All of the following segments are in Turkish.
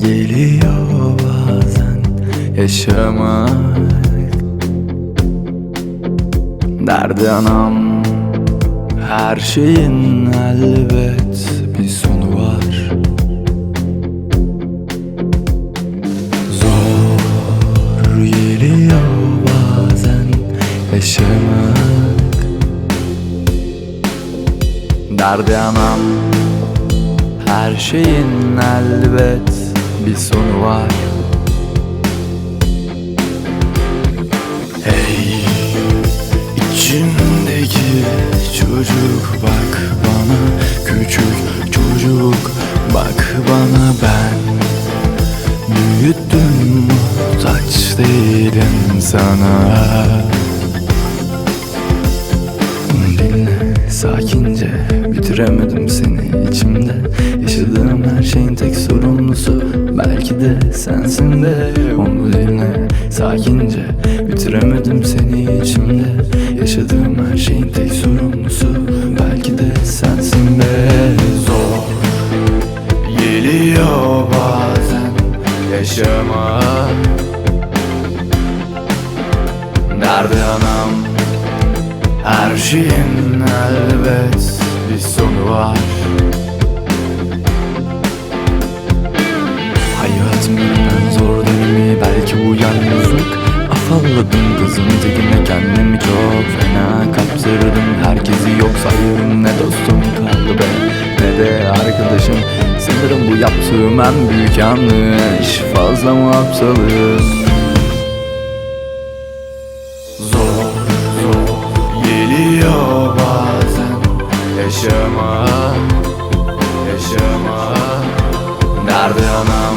Geliyor bazen yaşamak. Derdi anam her şeyin elbet bir sonu var. Zor geliyor bazen yaşamak. Derdi anam her şeyin elbet bir sonu var muhtaç sana. Dinle sakince bitiremedim seni içimde. Yaşadığım her şeyin tek sorumlusu Belki de sensin de. Onu dinle sakince bitiremedim seni içimde. Yaşadığım her şeyin tek sorumlusu Belki de sensin de şeyin elbet bir sonu var. Hayatım en zor dönemi belki bu yalnızlık. Afalladım kızın tekine kendimi çok fena kaptırdım. Herkesi yok sayıyorum ne dostum kaldı be ne de arkadaşım. Sanırım bu yaptığım en büyük yanlış. Fazla mı aptalım yaşamak, yaşamak Nerede anam?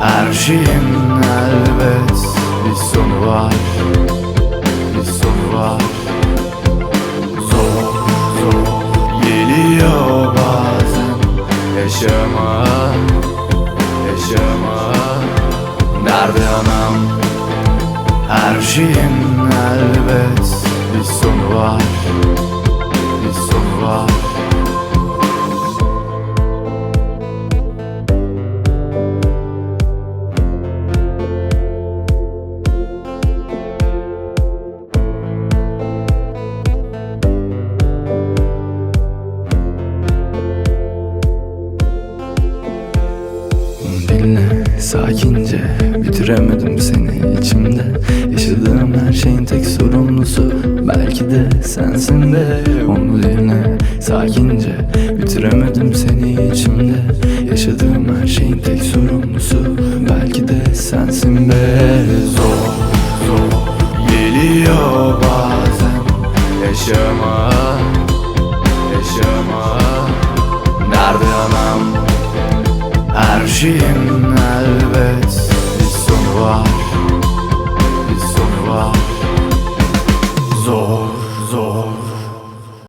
Her şeyin elbet bir sonu var, bir sonu var. Zor, zor geliyor bazen. Yaşamak, yaşamak Nerede anam? Her şeyin elbet sakince bitiremedim seni içimde. Yaşadığım her şeyin tek sorumlusu Belki de sensin de. Onu dinle. Sakince bitiremedim seni içimde. Yaşadığım her şeyin tek sorumlusu Belki de sensin be. Zor zor geliyor bazen. Yaşamak yaşamak Nerede anam? Her şeyin